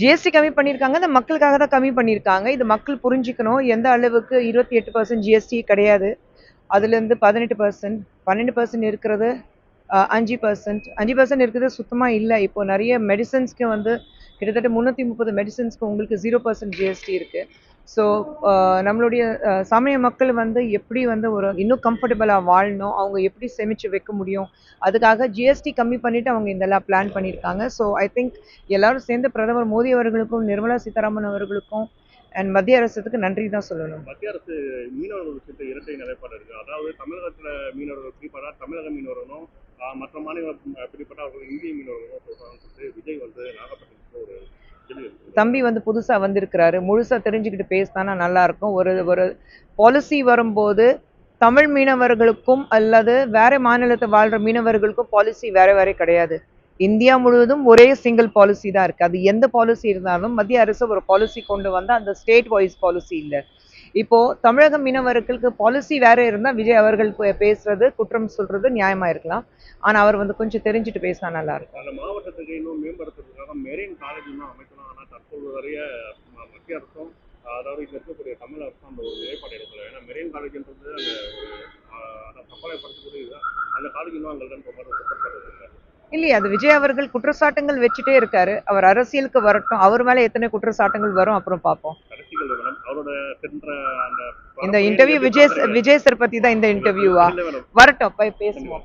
GST கம்மி பண்ணியிருக்காங்க இந்த மக்களுக்காக தான் கம்மி பண்ணியிருக்காங்க இது மக்கள் புரிஞ்சுக்கணும். எந்த அளவுக்கு இருபத்தி எட்டு பர்சன்ட் ஜிஎஸ்டி கிடையாது. அதுலேருந்து பதினெட்டு பர்சன்ட் பன்னெண்டு பர்சன்ட் இருக்கிறது அஞ்சு பர்சன்ட் அஞ்சு பர்சன்ட் இருக்கிறது சுத்தமாக இல்லை. இப்போ நிறைய மெடிசன்ஸ்க்கு வந்து கிட்டத்தட்ட முந்நூற்றி முப்பது மெடிசன்ஸ்க்கு உங்களுக்கு ஜீரோ பர்சன்ட் ஜிஎஸ்டி இருக்குது ஸோ நம்மளுடைய சமய மக்கள் வந்து எப்படி வந்து ஒரு இன்னும் கம்ஃபர்டபுளாக வாழணும்? அவங்க எப்படி சேமித்து வைக்க முடியும்? அதுக்காக ஜிஎஸ்டி கம்மி பண்ணிட்டு அவங்க இதெல்லாம் பிளான் பண்ணியிருக்காங்க. ஸோ ஐ திங்க் எல்லாரும் சேர்ந்து பிரதமர் மோடி அவர்களுக்கும் நிர்மலா சீதாராமன் அவர்களுக்கும் அண்ட் மத்திய அரசுக்கு நன்றி தான் சொல்லணும். மத்திய அரசு மீனவர்கள் விஷயத்தை இரட்டை நிலைப்பாடு இருக்கு. அதாவது தமிழகத்துல மீனவர்கள் குறிப்பாக தமிழக மீனவர்களும் மற்ற மாநில பிடிப்பட்ட அவர்கள் இந்திய மீனவர்கள் சொல்லிட்டு விஜய் வந்து நாகப்பட்டினத்துல ஒரு தம்பி வந்து புதுசா வந்திருக்கிறாரு. முழுசா தெரிஞ்சுக்கிட்டு பேசினா நல்லா இருக்கும் ஒரு ஒரு பாலிசி வரும்போது தமிழ் மீனவர்களுக்கும் அல்லது வேற மாநிலத்தை வாழ்ற மீனவர்களுக்கும் பாலிசி வேற வேற கிடையாது. இந்தியா முழுவதும் ஒரே சிங்கிள் பாலிசி தான் இருக்கு. அது எந்த பாலிசி இருந்தாலும் மத்திய அரசு ஒரு பாலிசி கொண்டு வந்தா அந்த ஸ்டேட் வைஸ் பாலிசி இல்லை. இப்போ தமிழக மீனவர்களுக்கு பாலிசி வேற இருந்தா விஜய் அவர்கள் பேசுறது குற்றம் சொல்றது நியாயமா இருக்கலாம். ஆனா அவர் வந்து கொஞ்சம் தெரிஞ்சுட்டு பேசினா நல்லா இருக்கும். அந்த மாவட்டத்துக்கு இன்னும் மேம்படுத்துறதுக்காக மெரைன் காலேஜ் தான் அமைக்கலாம் ஆனால் தற்போது வரைய மத்திய அரசும் அதாவது இங்க இருக்கக்கூடிய தமிழ் அரசும் அந்த ஒரு நிலைப்பாடு எடுக்கல. ஏன்னா மெரைன் காலேஜ்ன்றது அந்த ஒரு ஆஹ், அந்த காலேஜ் இன்னும் அங்கே ரொம்ப மாதிரி குற்றப்படுறது இல்லை இல்லையே அது விஜய் அவர்கள் குற்றச்சாட்டுங்கள் வச்சுட்டே இருக்காரு. அவர் அரசியலுக்கு வரட்டும். அவர் மேல எத்தனை குற்றச்சாட்டுகள் வரும் அப்புறம் பார்ப்போம் அவரோட சென்ற அந்த இந்த இன்டர்வியூ விஜய் விஜய் சார் பத்தி தான் இந்த இன்டர்வியூவா வரட்டும் போய் பேசுவோம்.